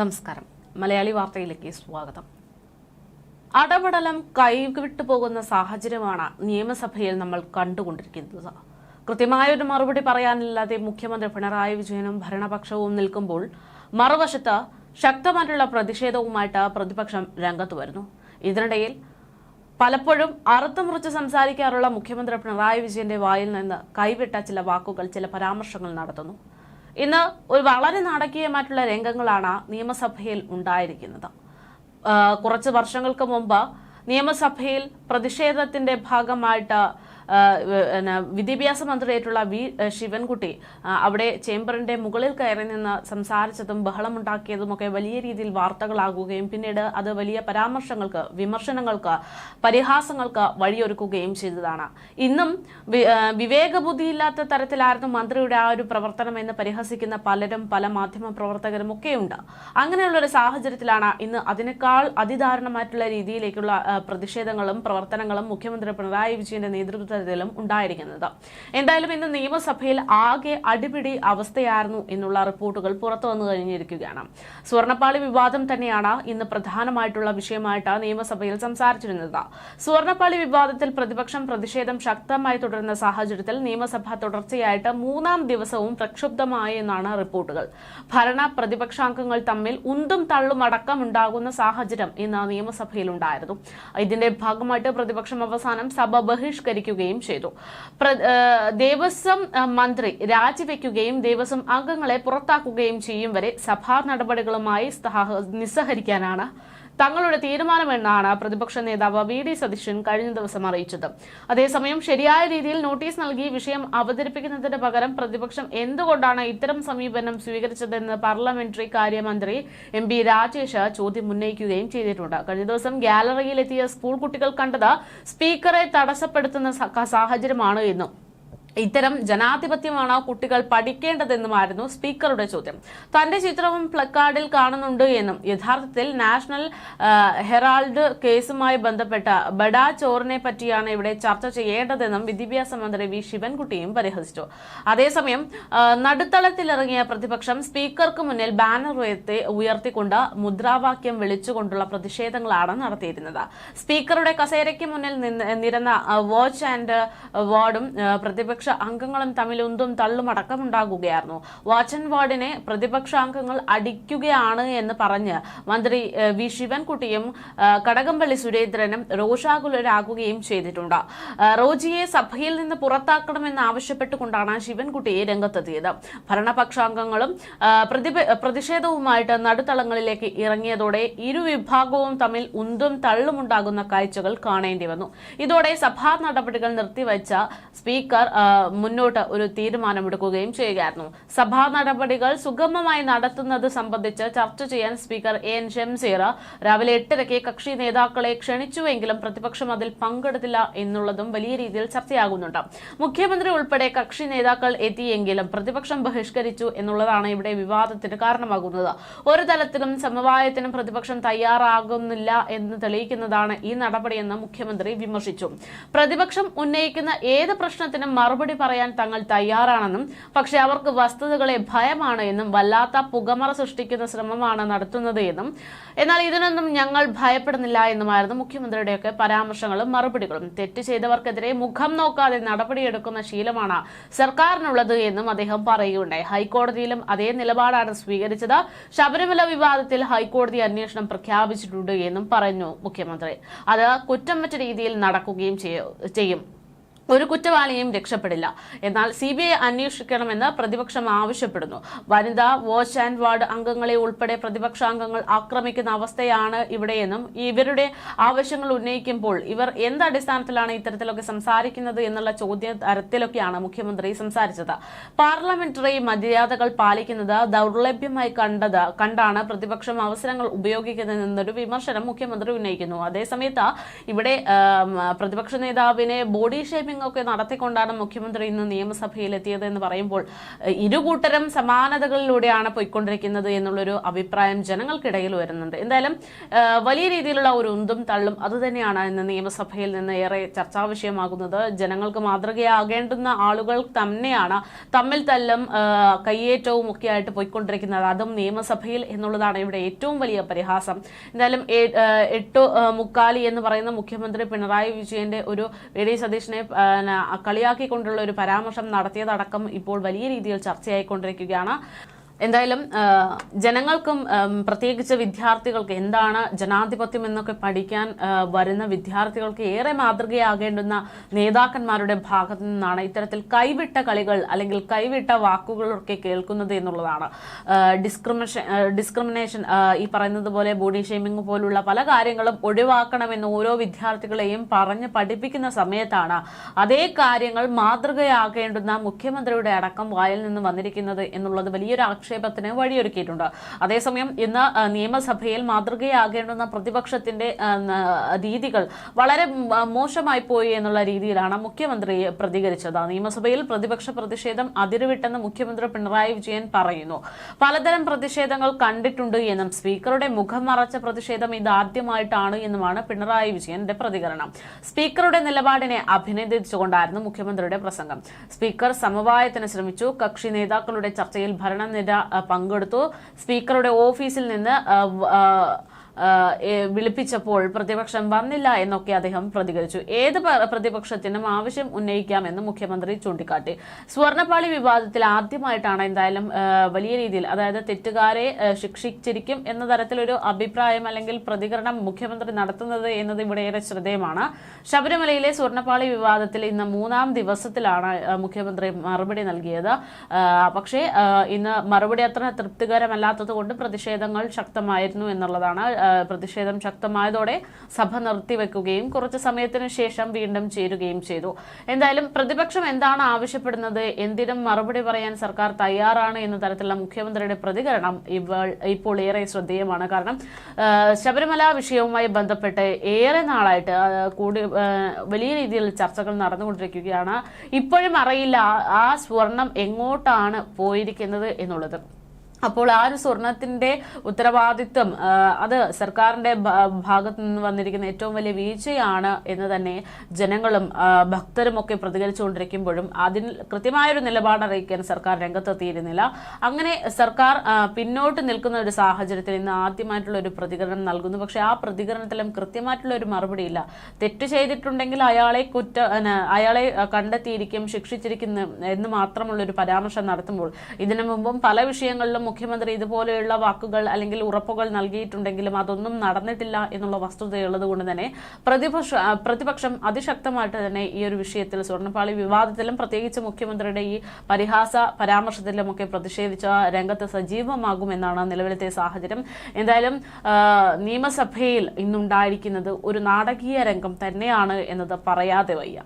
നമസ്കാരം. മലയാളി വാർത്തയിലേക്ക് സ്വാഗതം. അടപടലം കൈവിട്ടു പോകുന്ന സാഹചര്യമാണ് നിയമസഭയിൽ നമ്മൾ കണ്ടുകൊണ്ടിരിക്കുന്നത്. കൃത്യമായൊരു മറുപടി പറയാനില്ലാതെ മുഖ്യമന്ത്രി പിണറായി വിജയനും ഭരണപക്ഷവും നിൽക്കുമ്പോൾ മറുവശത്ത് ശക്തമായിട്ടുള്ള പ്രതിഷേധവുമായിട്ട് പ്രതിപക്ഷം രംഗത്ത് വരുന്നു. ഇതിനിടയിൽ പലപ്പോഴും അറുത്തുമുറിച്ച് സംസാരിക്കാറുള്ള മുഖ്യമന്ത്രി പിണറായി വിജയന്റെ വായിൽ നിന്ന് കൈവിട്ട ചില വാക്കുകൾ ചില പരാമർശങ്ങൾ നടത്തുന്നു. ഇന്ന് ഒരു വളരെ നാടകീയമായിട്ടുള്ള രംഗങ്ങളാണ് നിയമസഭയിൽ ഉണ്ടായിരിക്കുന്നത്. കുറച്ച് വർഷങ്ങൾക്ക് മുമ്പ് നിയമസഭയിൽ പ്രതിഷേധത്തിന്റെ ഭാഗമായിട്ട് വിദ്യാഭ്യാസ മന്ത്രിയായിട്ടുള്ള വി ശിവൻകുട്ടി അവിടെ ചേംബറിന്റെ മുകളിൽ കയറി നിന്ന് സംസാരിച്ചതും ബഹളമുണ്ടാക്കിയതുമൊക്കെ വലിയ രീതിയിൽ വാർത്തകളാകുകയും പിന്നീട് അത് വലിയ പരാമർശങ്ങൾക്ക് വിമർശനങ്ങൾക്ക് പരിഹാസങ്ങൾക്ക് വഴിയൊരുക്കുകയും ചെയ്തതാണ്. ഇന്നും വിവേകബുദ്ധിയില്ലാത്ത തരത്തിലായിരുന്നു മന്ത്രിയുടെ ആ ഒരു പ്രവർത്തനം എന്ന് പരിഹസിക്കുന്ന പലരും പല മാധ്യമ പ്രവർത്തകരും ഒക്കെയുണ്ട്. അങ്ങനെയുള്ള ഒരു സാഹചര്യത്തിലാണ് ഇന്ന് അതിനേക്കാൾ അതിദാരുണമായിട്ടുള്ള രീതിയിലേക്കുള്ള പ്രതിഷേധങ്ങളും പ്രവർത്തനങ്ങളും മുഖ്യമന്ത്രി പിണറായി വിജയന്റെ നേതൃത്വത്തിലും ഉണ്ടായിരിക്കുന്നത്. എന്തായാലും ഇന്ന് നിയമസഭയിൽ ആകെ അടിപിടി അവസ്ഥയായിരുന്നു എന്നുള്ള റിപ്പോർട്ടുകൾ പുറത്തു വന്നു കഴിഞ്ഞിരിക്കുകയാണ്. സ്വർണപ്പാളി വിവാദം തന്നെയാണ് ഇന്ന് പ്രധാനമായിട്ടുള്ള വിഷയമായിട്ട് നിയമസഭയിൽ സംസാരിച്ചിരുന്നത്. സ്വർണപ്പാളി വിവാദത്തിൽ പ്രതിപക്ഷം പ്രതിഷേധം ശക്തമായി തുടരുന്ന സാഹചര്യത്തിൽ നിയമസഭ തുടർച്ചയായിട്ട് മൂന്നാം ദിവസവും പ്രക്ഷുബ്ധമായി എന്നാണ് റിപ്പോർട്ടുകൾ. ഭരണ പ്രതിപക്ഷാംഗങ്ങൾ തമ്മിൽ ഉന്തും തള്ളും അടക്കം ഉണ്ടാകുന്ന സാഹചര്യം ഇന്ന് നിയമസഭയിൽ ഉണ്ടായിരുന്നു ഇതിന്റെ ഭാഗമായിട്ട് പ്രതിപക്ഷം അവസാനം സഭ ബഹിഷ്കരിക്കുകയും ചെയ്തു. പ്ര- ദേവസ്വം മന്ത്രി രാജിവെക്കുകയും ദേവസ്വം അംഗങ്ങളെ പുറത്താക്കുകയും ചെയ്യും വരെ സഭാ നടപടികളുമായി സഹ- നിസ്സഹരിക്കാനാണ് തങ്ങളുടെ തീരുമാനമെന്നാണ് പ്രതിപക്ഷ നേതാവ് വി ഡി സതീശൻ കഴിഞ്ഞ ദിവസം അറിയിച്ചത്. അതേസമയം ശരിയായ രീതിയിൽ നോട്ടീസ് നൽകി വിഷയം അവതരിപ്പിക്കുന്നതിന് പകരം പ്രതിപക്ഷം എന്തുകൊണ്ടാണ് ഇത്തരം സമീപനം സ്വീകരിച്ചതെന്ന് പാർലമെന്ററി കാര്യമന്ത്രി എം പി രാജേഷ് ചോദ്യം ഉന്നയിക്കുകയും ചെയ്തിട്ടുണ്ട്. കഴിഞ്ഞ ദിവസം ഗ്യാലറിയിലെത്തിയ സ്കൂൾ കുട്ടികൾ കണ്ടത് സ്പീക്കറെ തടസ്സപ്പെടുത്തുന്ന സാഹചര്യമാണ് എന്നും ഇത്തരം ജനാധിപത്യമാണോ കുട്ടികൾ പഠിക്കേണ്ടതെന്നുമായിരുന്നു സ്പീക്കറുടെ ചോദ്യം. തന്റെ ചിത്രവും പ്ലക്കാർഡിൽ കാണുന്നുണ്ട് എന്നും യഥാർത്ഥത്തിൽ നാഷണൽ ഹെറാൾഡ് കേസുമായി ബന്ധപ്പെട്ട ബഡാ ചോറിനെ പറ്റിയാണ് ഇവിടെ ചർച്ച ചെയ്യേണ്ടതെന്നും വിദ്യാഭ്യാസ മന്ത്രി വി. ശിവൻകുട്ടിയും പരിഹസിച്ചു. അതേസമയം നടുത്തളത്തിലിറങ്ങിയ പ്രതിപക്ഷം സ്പീക്കർക്ക് മുന്നിൽ ബാനർ ഉയർത്തി ഉയർത്തിക്കൊണ്ട് മുദ്രാവാക്യം വിളിച്ചുകൊണ്ടുള്ള പ്രതിഷേധങ്ങളാണ് നടത്തിയിരുന്നത്. സ്പീക്കറുടെ കസേരയ്ക്ക് മുന്നിൽ നിരന്ന വാച്ച് ആൻഡ് വാർഡും ആ, പ്രതിപക്ഷ അംഗങ്ങളും തമ്മിൽ ഉന്തും തള്ളും അടക്കമുണ്ടാകുകയായിരുന്നു. വാച്ച് ആൻഡ് വാർഡിനെ പ്രതിപക്ഷ അംഗങ്ങൾ അടിക്കുകയാണ് എന്ന് പറഞ്ഞ് മന്ത്രി വി ശിവൻകുട്ടിയും കടകംപള്ളി സുരേന്ദ്രനും രോഷാകുലരാകുകയും ചെയ്തിട്ടുണ്ട്. റോജിയെ സഭയിൽ നിന്ന് പുറത്താക്കണമെന്ന് ആവശ്യപ്പെട്ടുകൊണ്ടാണ് ശിവൻകുട്ടിയെ രംഗത്തെത്തിയത്. ഭരണപക്ഷാംഗങ്ങളും പ്രതിഷേധവുമായിട്ട് നടുത്തളങ്ങളിലേക്ക് ഇറങ്ങിയതോടെ ഇരുവിഭാഗവും തമ്മിൽ ഉന്തും തള്ളുമുണ്ടാകുന്ന കാഴ്ചകൾ കാണേണ്ടി വന്നു. ഇതോടെ സഭാ നടപടികൾ നിർത്തിവച്ച സ്പീക്കർ മുന്നോട്ട് ഒരു തീരുമാനമെടുക്കുകയും ചെയ്യുകയായിരുന്നു. സഭാ നടപടികൾ സുഗമമായി നടത്തുന്നത് സംബന്ധിച്ച് ചർച്ച ചെയ്യാൻ സ്പീക്കർ എ എൻ ഷംസീർ രാവിലെ എട്ടരയ്ക്ക് കക്ഷി നേതാക്കളെ ക്ഷണിച്ചുവെങ്കിലും പ്രതിപക്ഷം അതിൽ പങ്കെടുത്തില്ല എന്നുള്ളതും വലിയ രീതിയിൽ ചർച്ചയാകുന്നുണ്ട്. മുഖ്യമന്ത്രി ഉൾപ്പെടെ കക്ഷി നേതാക്കൾ എത്തിയെങ്കിലും പ്രതിപക്ഷം ബഹിഷ്കരിച്ചു എന്നുള്ളതാണ് ഇവിടെ വിവാദത്തിന് കാരണമാകുന്നത്. ഒരു തലത്തിലും സമവായത്തിനും പ്രതിപക്ഷം തയ്യാറാകുന്നില്ല എന്ന് തെളിയിക്കുന്നതാണ് ഈ നടപടിയെന്ന് മുഖ്യമന്ത്രി വിമർശിച്ചു. പ്രതിപക്ഷം ഉന്നയിക്കുന്ന ഏത് പ്രശ്നത്തിനും മറുപടി പറയാൻ തങ്ങൾ തയ്യാറാണെന്നും പക്ഷെ അവർക്ക് വസ്തുതകളെ ഭയമാണ് എന്നും വല്ലാത്ത പുകമറ സൃഷ്ടിക്കുന്ന ശ്രമമാണ് നടത്തുന്നത് എന്നും എന്നാൽ ഇതിനൊന്നും ഞങ്ങൾ ഭയപ്പെടുന്നില്ല എന്നുമായിരുന്നു മുഖ്യമന്ത്രിയുടെയൊക്കെ പരാമർശങ്ങളും മറുപടികളും. തെറ്റ് ചെയ്തവർക്കെതിരെ മുഖം നോക്കാതെ നടപടിയെടുക്കുന്ന ശീലമാണ് സർക്കാരിനുള്ളത് എന്നും അദ്ദേഹം പറയുകയുണ്ടായി. ഹൈക്കോടതിയിലും അതേ നിലപാടാണ് സ്വീകരിച്ചത്. ശബരിമല വിവാദത്തിൽ ഹൈക്കോടതി അന്വേഷണം പ്രഖ്യാപിച്ചിട്ടുണ്ട് എന്നും പറഞ്ഞു മുഖ്യമന്ത്രി. അത് കുറ്റം മറ്റ രീതിയിൽ നടക്കുകയും ചെയ്യും. ഒരു കുറ്റവാളിയും രക്ഷപ്പെടില്ല. എന്നാൽ സി ബി ഐ അന്വേഷിക്കണമെന്ന് പ്രതിപക്ഷം ആവശ്യപ്പെടുന്നു. വനിതാ വാച്ച് ആൻഡ് വാർഡ് അംഗങ്ങളെ ഉൾപ്പെടെ പ്രതിപക്ഷാംഗങ്ങൾ ആക്രമിക്കുന്ന അവസ്ഥയാണ് ഇവിടെയെന്നും ഇവരുടെ ആവശ്യങ്ങൾ ഉന്നയിക്കുമ്പോൾ ഇവർ എന്ത് അടിസ്ഥാനത്തിലാണ് ഇത്തരത്തിലൊക്കെ സംസാരിക്കുന്നത് എന്നുള്ള ചോദ്യ തരത്തിലൊക്കെയാണ് മുഖ്യമന്ത്രി സംസാരിച്ചത്. പാർലമെന്ററി മര്യാദകൾ പാലിക്കുന്നത് ദൗർലഭ്യമായി കണ്ടത് കണ്ടാണ് പ്രതിപക്ഷം അവസരങ്ങൾ ഉപയോഗിക്കുന്നതെന്നൊരു വിമർശനം മുഖ്യമന്ത്രി ഉന്നയിക്കുന്നു. അതേസമയത്ത് ഇവിടെ പ്രതിപക്ഷ നേതാവിനെ ബോഡി ഷേമിംഗ് ഒക്കെ നടത്തിക്കൊണ്ടാണ് മുഖ്യമന്ത്രി ഇന്ന് നിയമസഭയിൽ എത്തിയത് എന്ന് പറയുമ്പോൾ ഇരുകൂട്ടരും സമാനതകളിലൂടെയാണ് പോയിക്കൊണ്ടിരിക്കുന്നത് എന്നുള്ളൊരു അഭിപ്രായം ജനങ്ങൾക്കിടയിൽ വരുന്നുണ്ട്. എന്തായാലും വലിയ രീതിയിലുള്ള ഒരു ഉന്തും തള്ളും അതുതന്നെയാണ് ഇന്ന് നിയമസഭയിൽ നിന്ന് ഏറെ ചർച്ചാ വിഷയമാകുന്നത്. ജനങ്ങൾക്ക് മാതൃകയാകേണ്ടുന്ന ആളുകൾ തന്നെയാണ് തമ്മിൽ തല്ലും കയ്യേറ്റവും ഒക്കെ ആയിട്ട് പോയിക്കൊണ്ടിരിക്കുന്നത്. അതും നിയമസഭയിൽ എന്നുള്ളതാണ് ഇവിടെ ഏറ്റവും വലിയ പരിഹാസം. എന്തായാലും എട്ടു മുക്കാലി എന്ന് പറയുന്ന മുഖ്യമന്ത്രി പിണറായി വിജയന്റെ ഒരു വി സതീഷിനെ കളിയാക്കിക്കൊണ്ടുള്ള ഒരു പരാമർശം നടത്തിയതടക്കം ഇപ്പോൾ വലിയ രീതിയിൽ ചർച്ചയായിക്കൊണ്ടിരിക്കുകയാണ്. എന്തായാലും ജനങ്ങൾക്കും പ്രത്യേകിച്ച് വിദ്യാർത്ഥികൾക്ക് എന്താണ് ജനാധിപത്യം എന്നൊക്കെ പഠിക്കാൻ വരുന്ന വിദ്യാർത്ഥികൾക്ക് ഏറെ മാതൃകയാകേണ്ടുന്ന നേതാക്കന്മാരുടെ ഭാഗത്തു നിന്നാണ് ഇത്തരത്തിൽ കൈവിട്ട കളികൾ അല്ലെങ്കിൽ കൈവിട്ട വാക്കുകളൊക്കെ കേൾക്കുന്നത് എന്നുള്ളതാണ്. ഡിസ്ക്രിമിനേഷൻ ഡിസ്ക്രിമിനേഷൻ ഈ പറയുന്നത് പോലെ ബോഡി ഷേമിംഗ് പോലുള്ള പല കാര്യങ്ങളും ഒഴിവാക്കണമെന്ന് ഓരോ വിദ്യാർത്ഥികളെയും പറഞ്ഞ് പഠിപ്പിക്കുന്ന സമയത്താണ് അതേ കാര്യങ്ങൾ മാതൃകയാകേണ്ടുന്ന മുഖ്യമന്ത്രിയുടെ അടക്കം വായിൽ നിന്ന് വന്നിരിക്കുന്നത് എന്നുള്ളത് വലിയൊരു ആക്ഷേപത്തിന് വഴിയൊരുക്കിയിട്ടുണ്ട്. അതേസമയം ഇന്ന് നിയമസഭയിൽ മാതൃകയാകേണ്ടുന്ന പ്രതിപക്ഷത്തിന്റെ രീതികൾ വളരെ മോശമായി പോയി എന്നുള്ള രീതിയിലാണ് മുഖ്യമന്ത്രി പ്രതികരിച്ചത്. നിയമസഭയിൽ പ്രതിപക്ഷ പ്രതിഷേധം അതിരുവിട്ടെന്ന് മുഖ്യമന്ത്രി പിണറായി വിജയൻ പറയുന്നു. പലതരം പ്രതിഷേധങ്ങൾ കണ്ടിട്ടുണ്ട് എന്നും സ്പീക്കറുടെ മുഖം മറച്ച പ്രതിഷേധം ഇതാദ്യമായിട്ടാണ് എന്നുമാണ് പിണറായി വിജയന്റെ പ്രതികരണം. സ്പീക്കറുടെ നിലപാടിനെ അഭിനന്ദിച്ചുകൊണ്ടായിരുന്നു മുഖ്യമന്ത്രിയുടെ പ്രസംഗം. സ്പീക്കർ സമവായത്തിന് ശ്രമിച്ചു. കക്ഷി നേതാക്കളുടെ ചർച്ചയിൽ ഭരണനിര പങ്കെടുത്തു. സ്പീക്കറുടെ ഓഫീസിൽ നിന്ന് വിളിപ്പിച്ചപ്പോൾ പ്രതിപക്ഷം വന്നില്ല എന്നൊക്കെ അദ്ദേഹം പ്രതികരിച്ചു. ഏത് പ്രതിപക്ഷത്തിനും ആവശ്യം ഉന്നയിക്കാമെന്ന് മുഖ്യമന്ത്രി ചൂണ്ടിക്കാട്ടി. സ്വർണപ്പാളി വിവാദത്തിൽ ആദ്യമായിട്ടാണ് എന്തായാലും വലിയ രീതിയിൽ അതായത് തെറ്റുകാരെ ശിക്ഷിച്ചിരിക്കും എന്ന തരത്തിലൊരു അഭിപ്രായം അല്ലെങ്കിൽ പ്രതികരണം മുഖ്യമന്ത്രി നടത്തുന്നത് എന്നത് ഇവിടെ ഏറെ ശ്രദ്ധേയമാണ്. ശബരിമലയിലെ സ്വർണപ്പാളി വിവാദത്തിൽ ഇന്ന് മൂന്നാം ദിവസത്തിലാണ് മുഖ്യമന്ത്രി മറുപടി നൽകിയത്. പക്ഷേ ഇന്ന് മറുപടി അത്ര തൃപ്തികരമല്ലാത്തത് കൊണ്ട് പ്രതിഷേധങ്ങൾ ശക്തമായിരുന്നു എന്നുള്ളതാണ് പ്രതിഷേധം ശക്തമായതോടെ സഭ നിർത്തിവെക്കുകയും കുറച്ച് സമയത്തിന് ശേഷം വീണ്ടും ചേരുകയും ചെയ്തു. എന്തായാലും പ്രതിപക്ഷം എന്താണ് ആവശ്യപ്പെടുന്നത്? എന്തിനും മറുപടി പറയാൻ സർക്കാർ തയ്യാറാണ് എന്ന തരത്തിലുള്ള മുഖ്യമന്ത്രിയുടെ പ്രതികരണം ഇപ്പോൾ ഏറെ ശ്രദ്ധേയമാണ്. കാരണം ശബരിമല വിഷയവുമായി ബന്ധപ്പെട്ട് ഏറെ നാളായിട്ട് കൂടി വലിയ രീതിയിൽ ചർച്ചകൾ നടന്നുകൊണ്ടിരിക്കുകയാണ്. ഇപ്പോഴും അറിയില്ല ആ സ്വർണം എങ്ങോട്ടാണ് പോയിരിക്കുന്നത് എന്നുള്ളത്. അപ്പോൾ ആ ഒരു സ്വർണത്തിന്റെ ഉത്തരവാദിത്വം അത് സർക്കാരിന്റെ ഭാഗത്ത് നിന്ന് വന്നിരിക്കുന്ന ഏറ്റവും വലിയ വീഴ്ചയാണ് എന്ന് തന്നെ ജനങ്ങളും ഭക്തരും ഒക്കെ പ്രതികരിച്ചുകൊണ്ടിരിക്കുമ്പോഴും അതിൽ കൃത്യമായൊരു നിലപാട് അറിയിക്കാൻ സർക്കാർ രംഗത്തെത്തിയിരുന്നില്ല. അങ്ങനെ സർക്കാർ പിന്നോട്ട് നിൽക്കുന്ന ഒരു സാഹചര്യത്തിൽ ഇന്ന് ആദ്യമായിട്ടുള്ള ഒരു പ്രതികരണം നൽകുന്നു. പക്ഷെ ആ പ്രതികരണത്തിലും കൃത്യമായിട്ടുള്ള ഒരു മറുപടി ഇല്ല തെറ്റ് ചെയ്തിട്ടുണ്ടെങ്കിൽ അയാളെ കുറ്റ അയാളെ കണ്ടെത്തിയിരിക്കും ശിക്ഷിച്ചിരിക്കും എന്ന് മാത്രമുള്ള ഒരു പരാമർശം നടത്തുമ്പോൾ ഇതിനു മുമ്പും പല വിഷയങ്ങളിലും മുഖ്യമന്ത്രി ഇതുപോലെയുള്ള വാക്കുകൾ അല്ലെങ്കിൽ ഉറപ്പുകൾ നൽകിയിട്ടുണ്ടെങ്കിലും അതൊന്നും നടന്നിട്ടില്ല എന്നുള്ള വസ്തുതയുള്ളത് കൊണ്ട് തന്നെ പ്രതിപക്ഷ പ്രതിപക്ഷം അതിശക്തമായിട്ട് തന്നെ ഈ ഒരു വിഷയത്തിൽ സ്വർണപ്പാളി വിവാദത്തിലും പ്രത്യേകിച്ച് മുഖ്യമന്ത്രിയുടെ ഈ പരിഹാസ പരാമർശത്തിലും ഒക്കെ പ്രതിഷേധിച്ച രംഗത്ത് സജീവമാകുമെന്നാണ് നിലവിലത്തെ സാഹചര്യം. എന്തായാലും നിയമസഭയിൽ ഇന്നുണ്ടായിരിക്കുന്നത് ഒരു നാടകീയ രംഗം തന്നെയാണ് എന്നത് പറയാതെ വയ്യ.